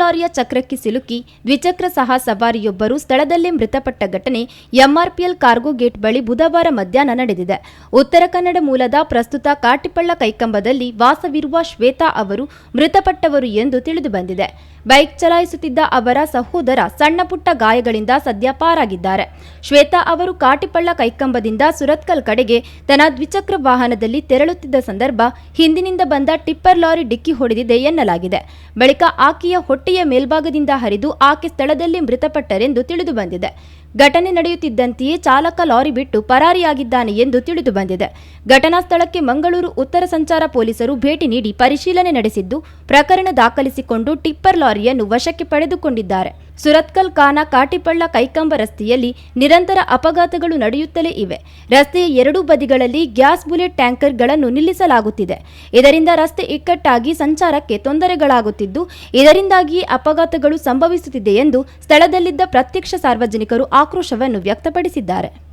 ಲಾರಿಯ ಚಕ್ರಕ್ಕೆ ಸಿಲುಕಿ ದ್ವಿಚಕ್ರ ಸಹ ಸವಾರಿಯೊಬ್ಬರು ಸ್ಥಳದಲ್ಲೇ ಮೃತಪಟ್ಟ ಘಟನೆ ಎಂಆರ್ಪಿಎಲ್ ಕಾರ್ಗೋ ಗೇಟ್ ಬಳಿ ಬುಧವಾರ ಮಧ್ಯಾಹ್ನ ನಡೆದಿದೆ. ಉತ್ತರ ಕನ್ನಡ ಮೂಲದ ಪ್ರಸ್ತುತ ಕಾಟಿಪಳ್ಳ ಕೈಕಂಬದಲ್ಲಿ ವಾಸವಿರುವ ಶ್ವೇತಾ ಅವರು ಮೃತಪಟ್ಟವರು ಎಂದು ತಿಳಿದುಬಂದಿದೆ ಬೈಕ್ ಚಲಾಯಿಸುತ್ತಿದ್ದ ಅವರ ಸಹೋದರ ಸಣ್ಣ ಪುಟ್ಟ ಗಾಯಗಳಿಂದ ಸದ್ಯ ಪಾರಾಗಿದ್ದಾರೆ. ಶ್ವೇತಾ ಅವರು ಕಾಟಿಪಳ್ಳ ಕೈಕಂಬದಿಂದ ಸುರತ್ಕಲ್ ಕಡೆಗೆ ತನ್ನ ದ್ವಿಚಕ್ರ ವಾಹನದಲ್ಲಿ ತೆರಳುತ್ತಿದ್ದ ಸಂದರ್ಭ ಹಿಂದಿನಿಂದ ಬಂದ ಟಿಪ್ಪರ್ ಲಾರಿ ಡಿಕ್ಕಿ ಹೊಡೆದಿದೆ ಎನ್ನಲಾಗಿದೆ. ಬಳಿಕ ಆಕೆಯ ಹೊಟ್ಟೆಯ ಮೇಲ್ಭಾಗದಿಂದ ಹರಿದು ಆಕೆ ಸ್ಥಳದಲ್ಲಿ ಮೃತಪಟ್ಟರೆಂದು ತಿಳಿದುಬಂದಿದೆ ಘಟನೆ ನಡೆಯುತ್ತಿದ್ದಂತೆಯೇ ಚಾಲಕ ಲಾರಿ ಬಿಟ್ಟು ಪರಾರಿಯಾಗಿದ್ದಾನೆ ಎಂದು ತಿಳಿದು ಬಂದಿದೆ. ಘಟನಾ ಸ್ಥಳಕ್ಕೆ ಮಂಗಳೂರು ಉತ್ತರ ಸಂಚಾರ ಪೊಲೀಸರು ಭೇಟಿ ನೀಡಿ ಪರಿಶೀಲನೆ ನಡೆಸಿದ್ದು, ಪ್ರಕರಣ ದಾಖಲಿಸಿಕೊಂಡು ಟಿಪ್ಪರ್ ಲಾರಿಯನ್ನು ವಶಕ್ಕೆ ಪಡೆದುಕೊಂಡಿದ್ದಾರೆ. ಸುರತ್ಕಲ್ ಕಾನ ಕಾಟಿಪಳ್ಳ ಕೈಕಂಬ ರಸ್ತೆಯಲ್ಲಿ ನಿರಂತರ ಅಪಘಾತಗಳು ನಡೆಯುತ್ತಲೇ ಇವೆ. ರಸ್ತೆಯ ಎರಡೂ ಬದಿಗಳಲ್ಲಿ ಗ್ಯಾಸ್ ಬುಲೆಟ್ ಟ್ಯಾಂಕರ್ಗಳನ್ನು ನಿಲ್ಲಿಸಲಾಗುತ್ತಿದೆ. ಇದರಿಂದ ರಸ್ತೆ ಇಕ್ಕಟ್ಟಾಗಿ ಸಂಚಾರಕ್ಕೆ ತೊಂದರೆಗಳಾಗುತ್ತಿದ್ದು, ಇದರಿಂದಾಗಿಯೇ ಅಪಘಾತಗಳು ಸಂಭವಿಸುತ್ತಿದೆ ಎಂದು ಸ್ಥಳದಲ್ಲಿದ್ದ ಪ್ರತ್ಯಕ್ಷ ಸಾರ್ವಜನಿಕರು ಆಕ್ರೋಶವನ್ನು ವ್ಯಕ್ತಪಡಿಸಿದ್ದಾರೆ.